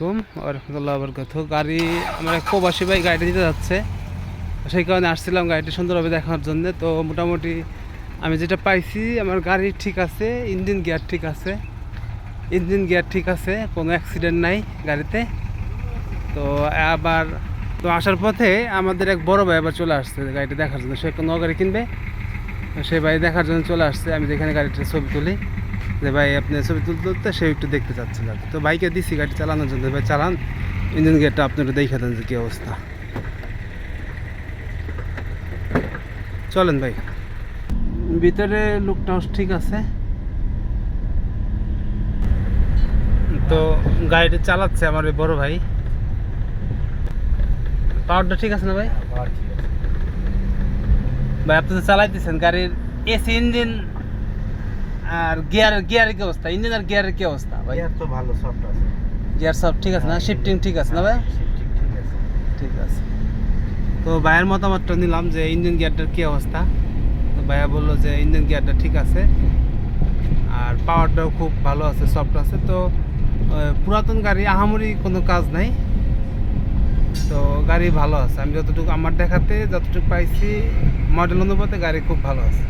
আলাইকুম রহমতুল্লাহ বরকত গাড়ি আমার প্রবাসী ভাই গাড়িটা দিতে যাচ্ছে। সেই কারণে আসছিলাম গাড়িটা সুন্দরভাবে দেখার জন্য। তো মোটামুটি আমি যেটা পাইছি, আমার গাড়ি ঠিক আছে, ইঞ্জিন গিয়ার ঠিক আছে। ইঞ্জিন গিয়ার ঠিক আছে, কোনো অ্যাক্সিডেন্ট নাই গাড়িতে। তো আবার, তো আসার পথে আমাদের এক বড় ভাই আবার চলে আসছে গাড়িটা দেখার জন্য। সে কোনো গাড়ি কিনবে, সে ভাই দেখার জন্য চলে আসছে। আমি যেখানে গাড়িটার ছবি তুলি। যে ভাই আপনি ছবি তুলতে তুলতে সে একটু দেখতে চাচ্ছিল আর তো বাইকে দিছি গাড়ি চালানোর জন্য। ভাই চালান। ইঞ্জিন গেটটা আপনি একটু দেখে দেন যে কী অবস্থা। চলেন ভাই। ভিতরে লুকটাও ঠিক আছে। তো গাড়িটা চালাচ্ছে আমার ওই বড় ভাই। পাওয়ারটা ঠিক আছে না ভাই? ভাই আপনি তো চালাইতেছেন। গাড়ির এসি ইঞ্জিন আর গিয়ার গিয়ারের কি অবস্থা? ইঞ্জিন আর গিয়ারের কি অবস্থা ভাই? ইয়ার তো ভালো সফট আছে। গিয়ার সব ঠিক আছে না? শিফটিং ঠিক আছে না ভাই? Shifting ঠিক আছে। ঠিক আছে। তো ভাইয়ের মতামতটা নিলাম যে ইঞ্জিন গিয়ারটার কী অবস্থা? তো ভাইয়া বলল যে ইঞ্জিন গিয়ারটা ঠিক আছে। আর পাওয়ারটাও খুব ভালো আছে সফট আছে। তো পুরাতন গাড়ি আহামরি কোনো কাজ নাই। তো গাড়ি ভালো আছে। আমি যতটুকু আমার দেখাতে যতটুকু পাইছি মডেল অনুপাতে গাড়ি খুব ভালো আছে।